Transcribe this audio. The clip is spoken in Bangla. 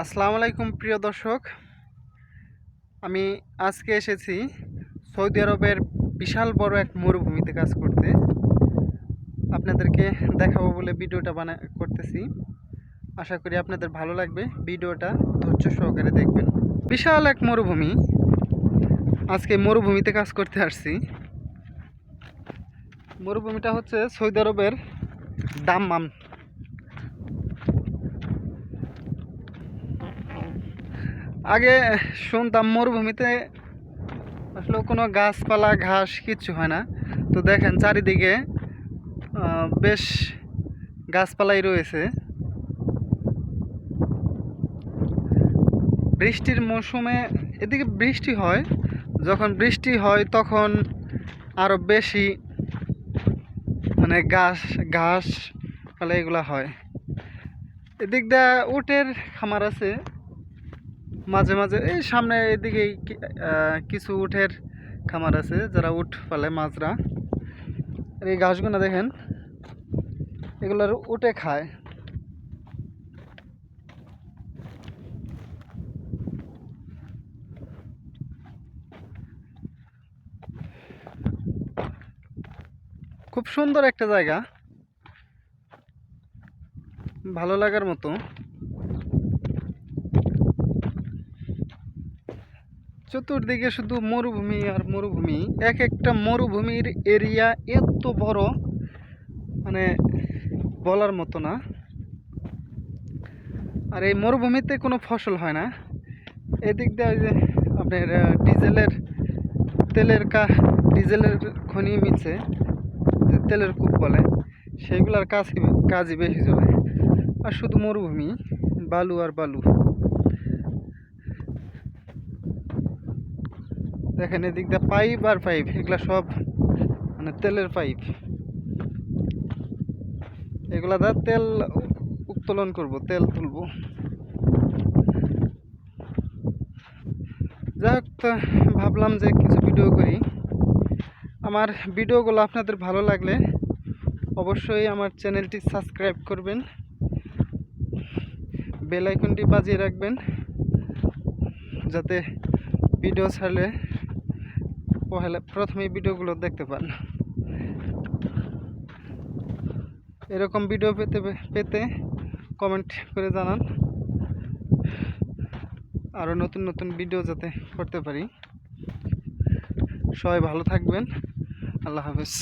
আসসালামু আলাইকুম, প্রিয় দর্শক। আমি আজকে এসেছি সৌদি আরবের বিশাল বড় এক মরুভূমিতে কাজ করতে। আপনাদেরকে দেখাবো বলে ভিডিওটা বানা, করতেছি। আশা করি আপনাদের ভালো লাগবে ভিডিওটা, ধৈর্য সহকারে দেখবেন। বিশাল এক মরুভূমি। আজকে মরুভূমিতে কাজ করতে আসছি। মরুভূমিটা হচ্ছে সৌদি আরবের দাম্মাম। আগে শুনতাম মরুভূমিতে আসলে কোনো গাছপালা, ঘাস কিচ্ছু হয় না। তো দেখেন চারিদিকে বেশ গাছপালাই রয়েছে। বৃষ্টির মৌসুমে এদিকে বৃষ্টি হয়। যখন বৃষ্টি হয় তখন আরও বেশি মানে ঘাস ঘাস পালা এগুলো হয়। এদিক দিয়ে উটের খামার আছে। মাঝে মাঝে, এই সামনে এদিকে কিছু উঠের খামার আছে যারা উঠ পালে মাছরা আর এই ঘাসগুলো দেখেন, এগুলোর উঠে খায়। খুব সুন্দর একটা জায়গা। ভালো লাগার মতো। চতুর্দিকে শুধু মরুভূমি আর মরুভূমি। এক একটা মরুভূমির এরিয়া এত বড় মানে বলার মতো না। আর এই মরুভূমিতে কোনো ফসল হয় না। এদিক দিয়ে যে আপনার ডিজেলের তেলের কা, ডিজেলের খনি মিছে যে তেলের কূপ বলে, সেইগুলার কাজ কাজই বেশি চলে। আর শুধু মরুভূমি, বালু আর বালু। দেখেন এদিক দিয়ে পাইপ আর পাইপ, এগুলা সব মানে তেলের পাইপ। এগুলা দা তেল উত্তোলন করব, তেল তুলবো। যাই ভাবলাম যে কিছু ভিডিও করি। আমার ভিডিওগুলো আপনাদের ভালো লাগলে অবশ্যই আমার চ্যানেলটি সাবস্ক্রাইব করবেন। বেল আইকনটি বাজিয়ে রাখবেন, যাতে ভিডিও ছাড়লে পহেলা প্রথমে ভিডিওগুলো দেখতে পান। এরকম ভিডিও পেতে পেতে কমেন্ট করে জানান। আরও নতুন নতুন ভিডিও যাতে করতে পারি। সবাই ভালো থাকবেন। আল্লাহ হাফেজ।